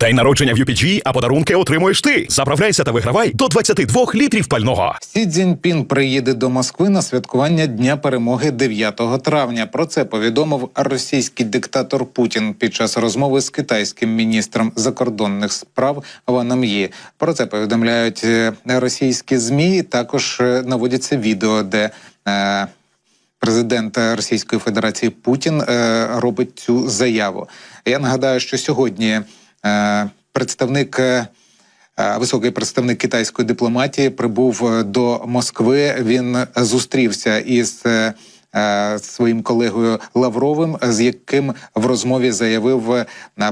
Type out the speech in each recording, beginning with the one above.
День народження в UPG, а подарунки отримуєш ти. Заправляйся та вигравай до 22 літрів пального. Сі Цзіньпін приїде до Москви на святкування Дня перемоги 9 травня. Про це повідомив російський диктатор Путін під час розмови з китайським міністром закордонних справ Ваном Ї. Про це повідомляють е, російські змі. Також е, наводяться відео, де е, президент Російської Федерації Путін е, робить цю заяву. Я нагадаю, що сьогодні представник. е, Е, Високий представник китайської дипломатії прибув е, до Москви. Він зустрівся із е, е, своїм колегою Лавровим, з яким в розмові заявив е,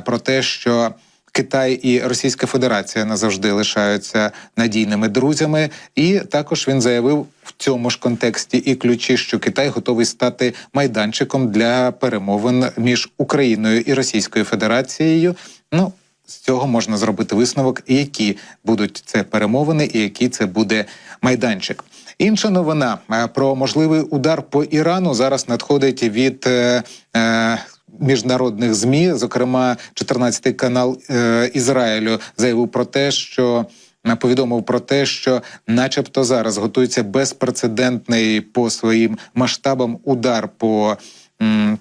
про те, що Китай і Російська Федерація назавжди лишаються надійними друзями, і також він заявив в цьому ж контексті і ключі, що Китай готовий стати майданчиком для перемовин між Україною і Російською Федерацією. Ну з цього можна зробити висновок, які будуть це перемовини, і який це буде майданчик. Інша новина е, про можливий удар по Ірану зараз надходить від е, е, міжнародних змі. Зокрема, 14-й канал е, Ізраїлю заявив про те, що е, повідомив про те, що, начебто, зараз готується безпрецедентний по своїм масштабам удар по м,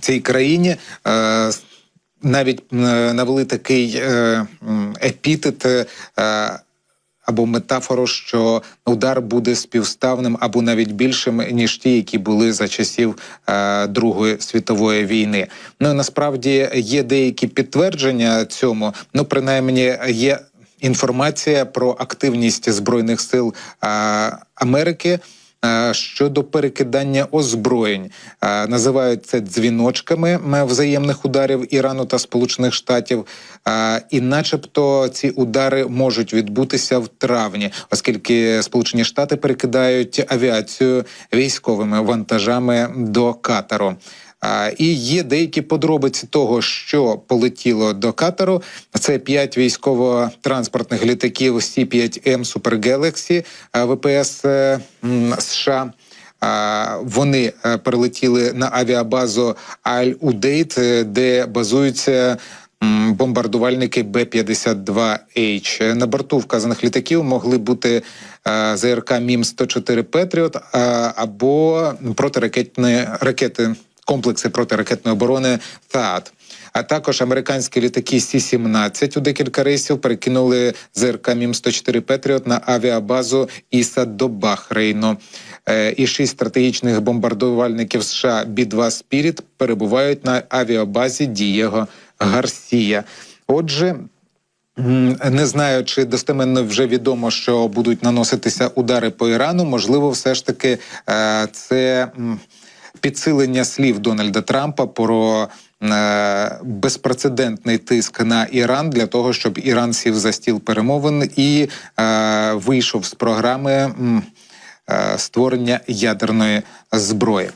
цій країні. Е, навіть е, навели такий е, епітет е, або метафору, що удар буде співставним або навіть більшим ніж ті, які були за часів Другої світової війни. Ну насправді є деякі підтвердження цьому. Ну, принаймні, є інформація про активність збройних сил е, Америки. Е, Щодо перекидання озброєнь Е, називають це дзвіночками взаємних ударів Ірану та Сполучених Штатів, Е, і, начебто, ці удари можуть відбутися в травні, оскільки Сполучені Штати перекидають авіацію військовими вантажами до Катару. І є деякі подробиці того, що полетіло до Катару. Це п'ять військово-транспортних літаків Сі-5М Super Galaxy а, ВПС е, США. Вони е, перелетіли на авіабазу Аль-Удейт, е, де базуються бомбардувальники Б-52H. На борту вказаних літаків могли бути ЗРК Мім 104 Петріот або протиракетні ракети комплекси протиракетної оборони ТААТ. А також американські літаки Сі-17 у декілька рейсів перекинули ЗРК Мім-104 Петріот на авіабазу Іса до Бахрейну. Е, І шість стратегічних бомбардувальників США Бі-2 Спіріт перебувають на авіабазі Дієго Гарсія. Отже, Не знаю, чи достеменно вже відомо, що будуть наноситися удари по Ірану. Можливо, все ж таки е, це підсилення слів Дональда Трампа про е, безпрецедентний тиск на Іран для того, щоб Іран сів за стіл перемовин і е, вийшов з програми е, створення ядерної зброї.